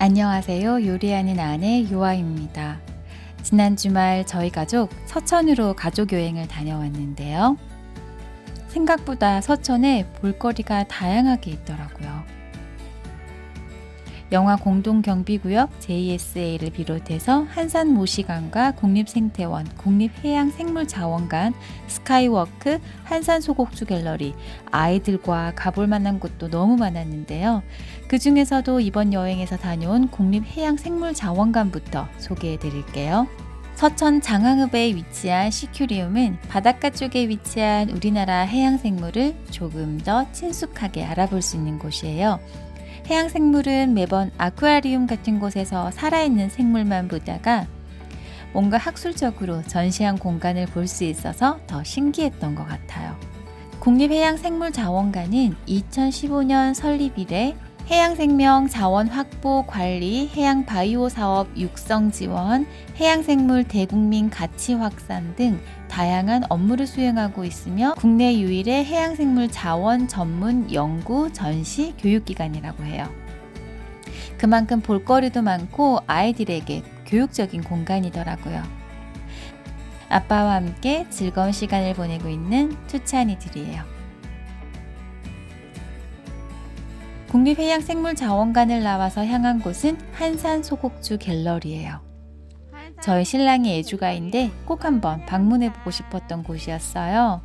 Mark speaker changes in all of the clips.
Speaker 1: 안녕하세요. 요리하는 아내 요아입니다. 지난 주말 저희 가족 서천으로 가족 여행을 다녀왔는데요. 생각보다 서천에 볼거리가 다양하게 있더라고요. 영화 공동경비구역 JSA를 비롯해서 한산 모시관과 국립생태원, 국립해양생물자원관, 스카이워크, 한산 소곡주 갤러리, 아이들과 가볼 만한 곳도 너무 많았는데요. 그 중에서도 이번 여행에서 다녀온 국립해양생물자원관부터 소개해 드릴게요. 서천 장항읍에 위치한 시큐리움은 바닷가 쪽에 위치한 우리나라 해양생물을 조금 더 친숙하게 알아볼 수 있는 곳이에요. 해양 생물은 매번 아쿠아리움 같은 곳에서 살아있는 생물만 보다가 뭔가 학술적으로 전시한 공간을 볼 수 있어서 더 신기했던 것 같아요. 국립해양생물자원관은 2015년 설립 이래 해양생명 자원 확보 관리, 해양 바이오 사업 육성 지원, 해양생물 대국민 가치 확산 등 다양한 업무를 수행하고 있으며 국내 유일의 해양생물 자원 전문 연구, 전시, 교육기관이라고 해요. 그만큼 볼거리도 많고 아이들에게 교육적인 공간이더라고요. 아빠와 함께 즐거운 시간을 보내고 있는 투찬이들이에요. 국립해양생물자원관을 나와서 향한 곳은 한산 소곡주 갤러리예요. 저희 신랑이 애주가인데 꼭 한번 방문해 보고 싶었던 곳이었어요.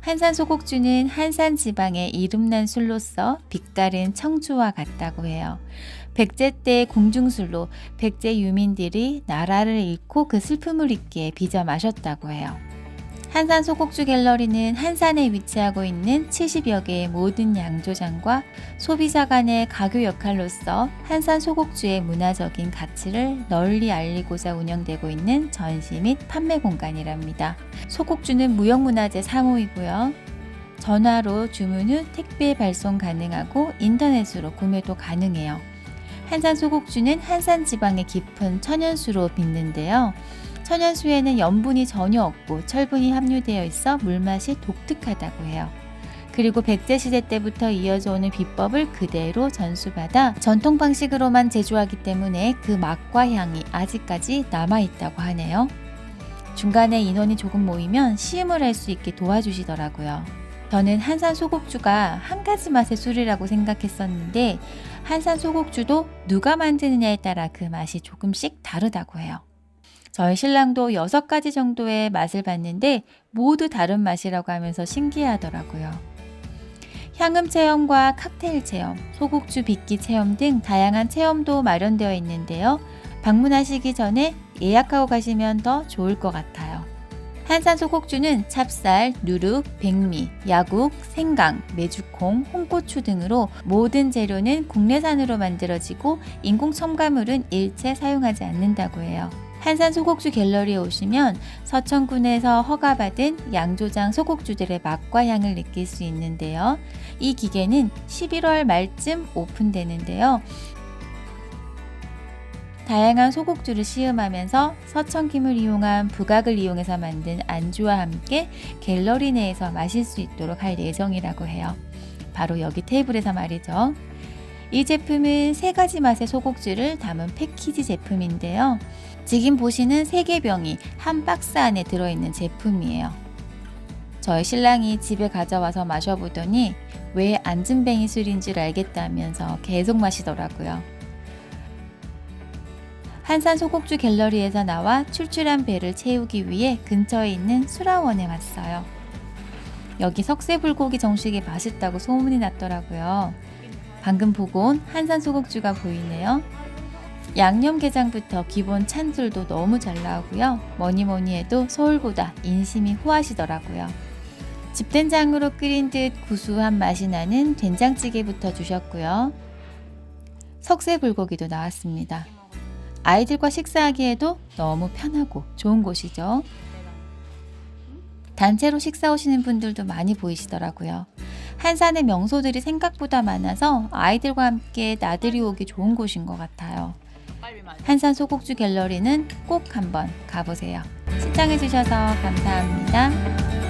Speaker 1: 한산 소곡주는 한산 지방의 이름난 술로서 빛다른 청주와 같다고 해요. 백제 때 궁중술로 백제 유민들이 나라를 잃고 그 슬픔을 잊기에 빚어 마셨다고 해요. 한산 소곡주 갤러리는 한산에 위치하고 있는 70여 개의 모든 양조장과 소비자 간의 가교 역할로서 한산 소곡주의 문화적인 가치를 널리 알리고자 운영되고 있는 전시 및 판매 공간이랍니다. 소곡주는 무형문화재 3호이고요. 전화로 주문 후 택배 발송 가능하고 인터넷으로 구매도 가능해요. 한산 소곡주는 한산 지방의 깊은 천연수로 빚는데요. 천연수에는 염분이 전혀 없고 철분이 함유되어 있어 물맛이 독특하다고 해요. 그리고 백제시대 때부터 이어져 오는 비법을 그대로 전수받아 전통 방식으로만 제조하기 때문에 그 맛과 향이 아직까지 남아있다고 하네요. 중간에 인원이 조금 모이면 시음을 할 수 있게 도와주시더라고요. 저는 한산 소곡주가 한 가지 맛의 술이라고 생각했었는데 한산 소곡주도 누가 만드느냐에 따라 그 맛이 조금씩 다르다고 해요. 저희 신랑도 여섯 가지 정도의 맛을 봤는데 모두 다른 맛이라고 하면서 신기하더라고요. 향음 체험과 칵테일 체험, 소곡주 빚기 체험 등 다양한 체험도 마련되어 있는데요. 방문하시기 전에 예약하고 가시면 더 좋을 것 같아요. 한산 소곡주는 찹쌀, 누룩, 백미, 야국, 생강, 메주콩, 홍고추 등으로 모든 재료는 국내산으로 만들어지고 인공 첨가물은 일체 사용하지 않는다고 해요. 한산 소곡주 갤러리에 오시면 서천군에서 허가받은 양조장 소곡주들의 맛과 향을 느낄 수 있는데요. 이 기계는 11월 말쯤 오픈되는데요. 다양한 소곡주를 시음하면서 서천김을 이용한 부각을 이용해서 만든 안주와 함께 갤러리 내에서 마실 수 있도록 할 예정이라고 해요. 바로 여기 테이블에서 말이죠. 이 제품은 세 가지 맛의 소곡주를 담은 패키지 제품인데요. 지금 보시는 세 개 병이 한 박스 안에 들어있는 제품이에요. 저희 신랑이 집에 가져와서 마셔보더니 왜 안진뱅이 술인 줄 알겠다면서 계속 마시더라고요. 한산 소곡주 갤러리에서 나와 출출한 배를 채우기 위해 근처에 있는 수라원에 왔어요. 여기 석쇠불고기 정식이 맛있다고 소문이 났더라고요. 방금 보고 온 한산 소곡주가 보이네요. 양념게장부터 기본 찬술도 너무 잘 나오고요. 뭐니 뭐니 해도 서울보다 인심이 후하시더라고요. 집된장으로 끓인 듯 구수한 맛이 나는 된장찌개부터 주셨고요. 석쇠 불고기도 나왔습니다. 아이들과 식사하기에도 너무 편하고 좋은 곳이죠. 단체로 식사 오시는 분들도 많이 보이시더라고요. 한산의 명소들이 생각보다 많아서 아이들과 함께 나들이 오기 좋은 곳인 것 같아요. 한산 소곡주 갤러리는 꼭 한번 가보세요. 시청해주셔서 감사합니다.